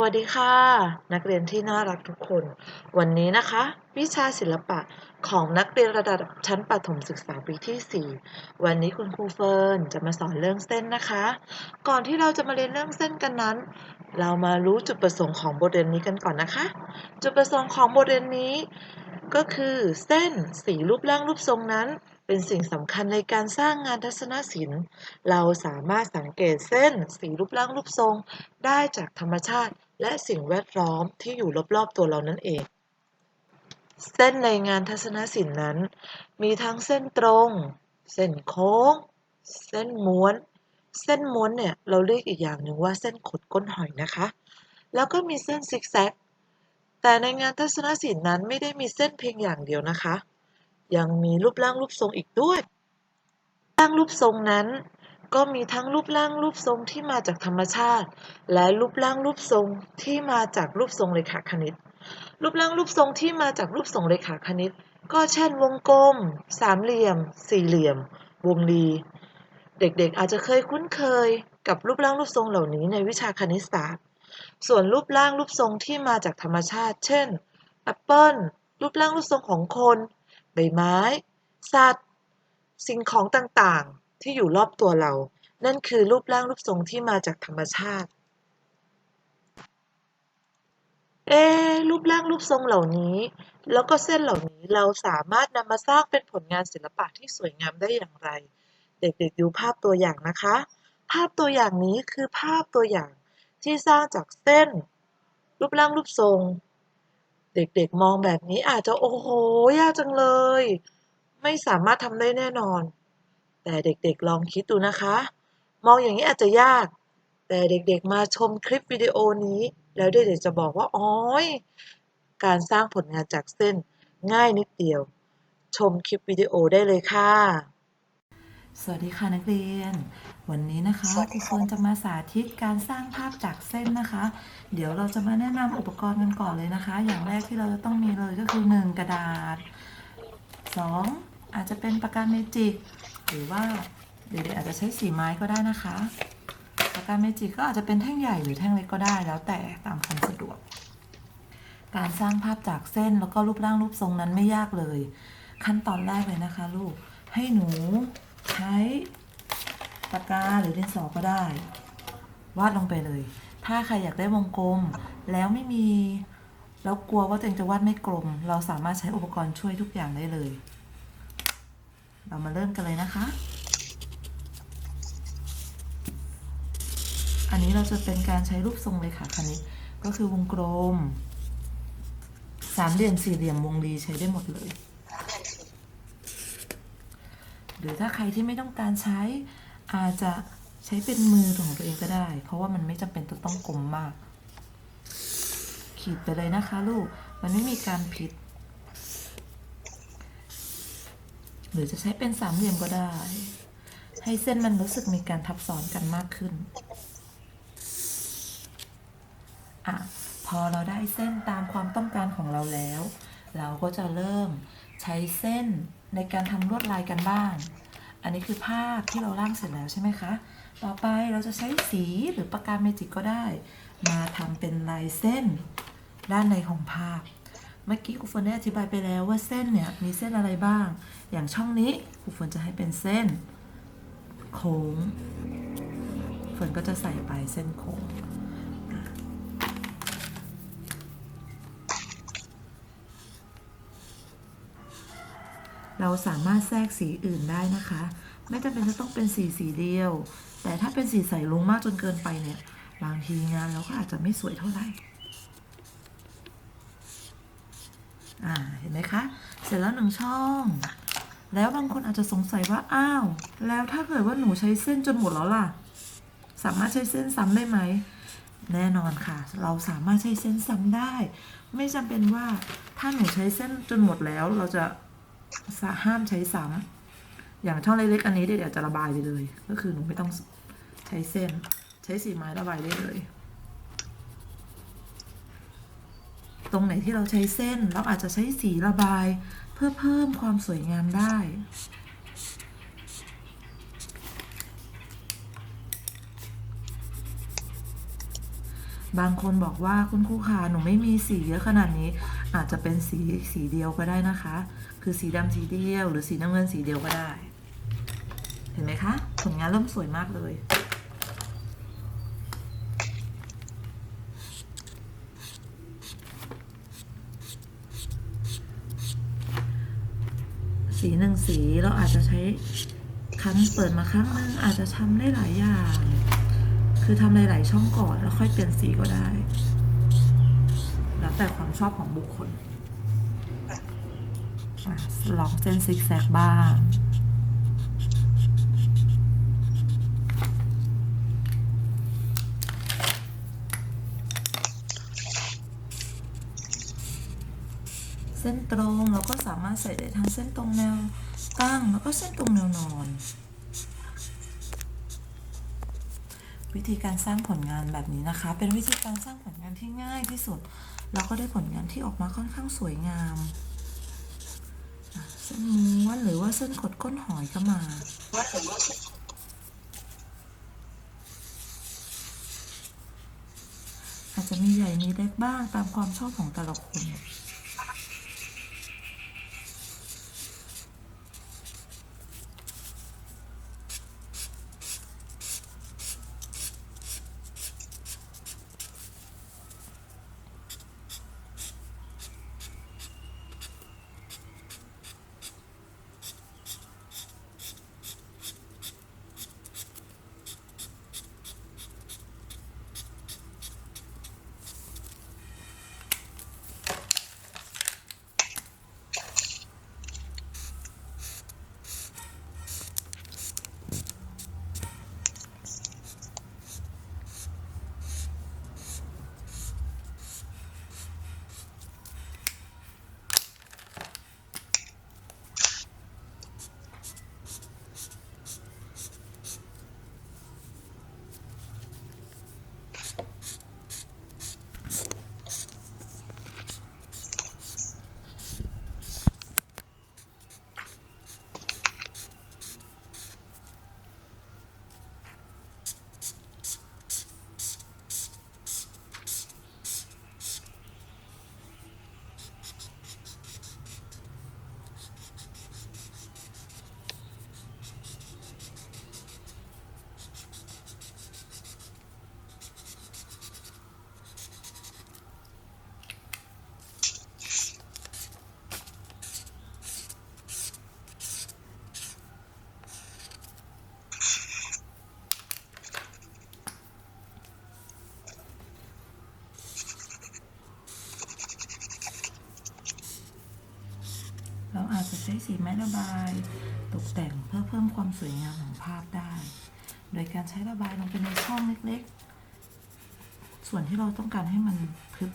สวัสดีค่ะ นักเรียนที่น่ารักทุกคน วันนี้นะคะ วิชาศิลปะของนักเรียนระดับชั้นประถมศึกษาปีที่ 4 วันนี้คุณครูเฟิร์นจะมาสอนเรื่องเส้นนะคะ ก่อนที่เราจะมาเรียนเรื่องเส้นกันนั้น เรามารู้จุดประสงค์ของบทเรียนนี้กันก่อนนะคะ จุดประสงค์ของบทเรียนนี้ ก็คือเส้นสีรูปร่างรูปทรงนั้น เป็นสิ่งสำคัญในการสร้างงานทัศนศิลป์ เราสามารถสังเกตเส้น สีรูปร่างรูปทรง ได้จากธรรมชาติ และสิ่งแวดล้อมที่อยู่รอบๆตัวเรานั่นเอง เส้นในงานทัศนศิลป์นั้น มีทั้งเส้นตรง เส้นโค้ง เส้นม้วน เส้นม้วนเนี่ยเราเรียกอีกอย่างหนึ่งว่าเส้นขดก้นหอยนะคะ แล้วก็มีเส้นซิกแซก แต่ในงานทัศนศิลป์นั้นไม่ได้มีเส้นเพียงอย่างเดียวนะคะ ยังมีรูปร่างรูปทรงอีกด้วยร่างรูปทรงนั้น ก็มีทั้งรูปร่างรูปทรงที่มาจากธรรมชาติ และรูปร่างรูปทรงที่มาจากรูปทรงเรขาคณิต รูปร่างรูปทรงที่มาจากรูปทรงเรขาคณิต ก็เช่น วงกลม สามเหลี่ยม สี่เหลี่ยม วงรี เด็กๆอาจจะเคยคุ้นเคยกับรูปร่างรูปทรงเหล่านี้ในวิชาคณิตศาสตร์ ส่วนรูปร่างรูปทรงที่มาจากธรรมชาติ เช่นแอปเปิลรูปร่างรูปทรงของคน ใบไม้ สัตว์ สิ่งของต่างๆ ที่อยู่รอบตัวเรา นั่นคือรูปร่างรูปทรงที่มาจากธรรมชาติ เอ รูปร่างรูปทรงเหล่านี้ แล้วก็เส้นเหล่านี้เราสามารถนำมาสร้างเป็นผลงานศิลปะที่สวยงามได้อย่างไร เด็กๆดูภาพตัวอย่างนะคะ ภาพตัวอย่างนี้คือภาพตัวอย่างที่สร้างจากเส้น รูปร่างรูปทรง เด็กๆมองแบบนี้อาจจะโอ้โหยากจังเลย ไม่สามารถทำได้แน่นอน แต่เด็กๆลองคิดดูนะคะ มองอย่างนี้อาจจะยาก แต่เด็กๆมาชมคลิปวิดีโอนี้ แล้วเด็กๆจะบอกว่าอ๋อยการสร้างผลงานจากเส้นง่ายนิดเดียว ชมคลิปวิดีโอได้เลยค่ะ สวัสดีค่ะนักเรียน วันนี้นะคะสวัสคดีรูค่ะเฟิร์นจะมาสาธิตการสร้างภาพจากเส้นนะคะ เดี๋ยวเราจะมาแนะนำอุปกรณ์กันก่อนเลยนะคะ อย่างแรกที่เราจะต้องมีเลยก็คือ 1 กระดาษ 2 อาจจะเป็นปากกาเมจิก หรือว่าเด็กๆอาจจะใช้สีไม้ก็ได้นะคะปากกาเมจิกก็อาจจะเป็นแท่งใหญ่หรือแท่งเล็กก็ได้แล้วแต่ตามความสะดวก การสร้างภาพจากเส้นแล้วก็รูปร่างรูปทรงนั้นไม่ยากเลย ขั้นตอนแรกเลยนะคะ ลูกให้หนูใช้ปากกาหรือดินสอก็ได้ วาดลงไปเลย ถ้าใครอยากได้วงกลม แล้วไม่มี แล้วกลัวว่าตัวเองจะวาดไม่กลม เราสามารถใช้อุปกรณ์ช่วยทุกอย่างได้เลย เรามาเริ่มกันเลยนะคะ อันนี้เราจะเป็นการใช้รูปทรงเลยค่ะคณิตก็คือวงกลม สามเหลี่ยมสี่เหลี่ยมวงรีใช้ได้หมดเลย หรือถ้าใครที่ไม่ต้องการใช้อาจจะใช้เป็นมือของตัวเองก็ได้ เพราะว่ามันไม่จำเป็นต้องกลมมาก ขีดไปเลยนะคะลูก มันไม่มีการผิด ห รือจะใช้เป็นสามเหลี่ยมก็ได้ ให้เส้นมันรู้สึกมีการทับซ้อนกันมากขึ้นอะพอเราได้เส้นตามความต้องการของเราแล้ว เราก็จะเริ่มใช้เส้นในการทำลวดลายกันบ้าง อันนี้คือภาพที่เราร่างเสร็จแล้วใช่ไหมคะ ต่อไปเราจะใช้สีหรือปากกาเมจิกก็ได้ มาทำเป็นลายเส้นด้านในของภาพ เมื่อกี้ครูเฟิร์นได้อธิบายไปแล้วว่าเส้นเนี่ยมีเส้นอะไรบ้าง อย่างช่องนี้ครูเฟิร์นจะให้เป็นเส้น โค้งเฟิร์นก็จะใส่ไปเส้นโค้งเราสามารถแทรกสีอื่นได้นะคะ ไม่จำเป็นจะต้องเป็นสีสีเดียว แต่ถ้าเป็นสีใสลงมากจนเกินไปเนี่ย บางทีงานเราก็อาจจะไม่สวยเท่าไหร่ อ่าเห็นไหมคะ เสร็จแล้วหนึ่งช่อง แล้วบางคนอาจจะสงสัยว่าอ้าว แล้วถ้าเกิดว่าหนูใช้เส้นจนหมดแล้วล่ะ สามารถใช้เส้นซ้ำได้ไหม แน่นอนค่ะ เราสามารถใช้เส้นซ้ำได้ ไม่จำเป็นว่าถ้าหนูใช้เส้นจนหมดแล้ว เราจะห้ามใช้ซ้ำอย่างช่องเล็กๆอันนี้เดี๋ยวจะระบายไปเลย ก็คือหนูไม่ต้องใช้เส้น ใช้สีไม้ระบายได้เลย ตรงไหนที่เราใช้เส้น เราอาจจะใช้สีระบายเพื่อเพิ่มความสวยงามได้ บางคนบอกว่าคุณครูขาหนูไม่มีสีเยอะขนาดนี้ อาจจะเป็นสีสีเดียวก็ได้นะคะ คือสีดำสีเดียว หรือสีน้ำเงินสีเดียวก็ได้ เห็นไหมคะ ผลงานเริ่มสวยมากเลย สีหนึ่งสีเราอาจจะใช้ครั้งเปิดมาครั้งหนึงอาจจะทำได้หลายอย่าง คือทำหลาย ๆ ช่องก่อนแล้วค่อยเปลี่ยนสีก็ได้ แล้วแต่ความชอบของบุคคลอลองเส้นซิกแซกบ้าง ส้นตรง เราก็สามารถใส่ได้ทั้งเส้นตรงแนวตั้งแล้วก็เส้นตรงแนวนอน วิธีการสร้างผลงานแบบนี้นะคะ เป็นวิธีการสร้างผลงานที่ง่ายที่สุด เราก็ได้ผลงานที่ออกมาค่อนข้างสวยงามเส้นม้วนหรือว่าเส้นขดก้นหอยก็มาอาจจะมีใหญ่มีเล็กบ้างตามความชอบของแต่ละคน ม้ระบายตกแต่งเพื่อเพิ่มความสวยงามของภาพได้ โดยการใช้ระบายลงไปในช่องเล็กๆ ส่วนที่เราต้องการให้มันทึบ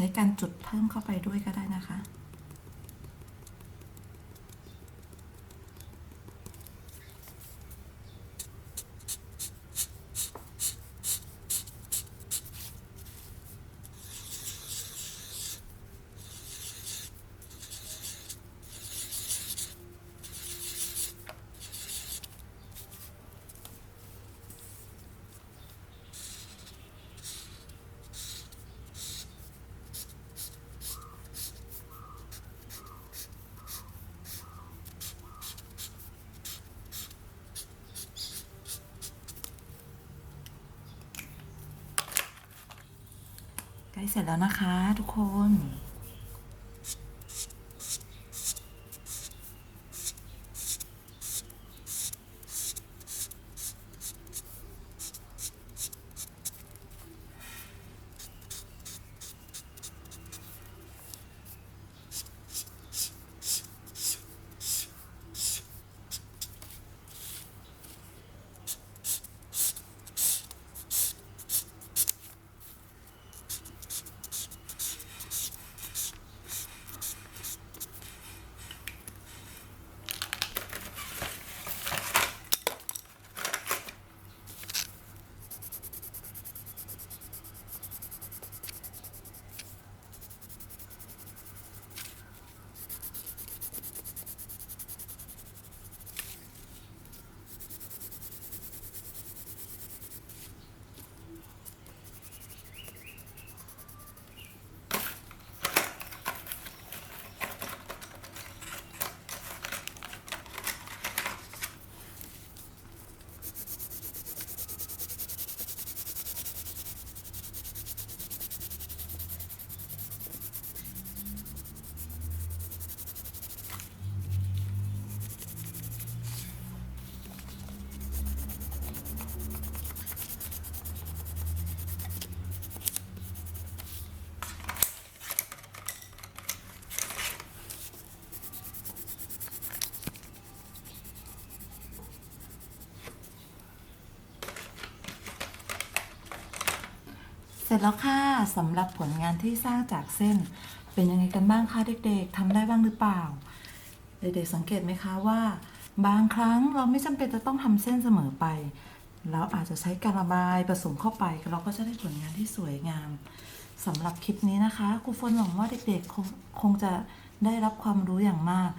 ใช้การจุดเพิ่มเข้าไปด้วยก็ได้นะคะ เสร็จแล้วนะคะทุกคน เสร็จแล้วค่ะสำหรับผลงานที่สร้างจากเส้น เป็นยังไงกันบ้างคะเด็ก ๆทำได้บ้างหรือเปล่า เด็กๆสังเกตไหมคะว่า บางครั้งเราไม่จำเป็นจะต้องทำเส้นเสมอไปแล้วอาจจะใช้การระบายผสมเข้าไป เราก็จะได้ผลงานที่สวยงามสำหรับคลิปนี้นะคะครูฝนหวังว่าเด็กๆ คงคงจะได้รับความรู้อย่างมาก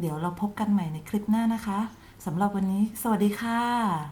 เดี๋ยวเราพบกันใหม่ในคลิปหน้านะคะสำหรับวันนี้ สวัสดีค่ะ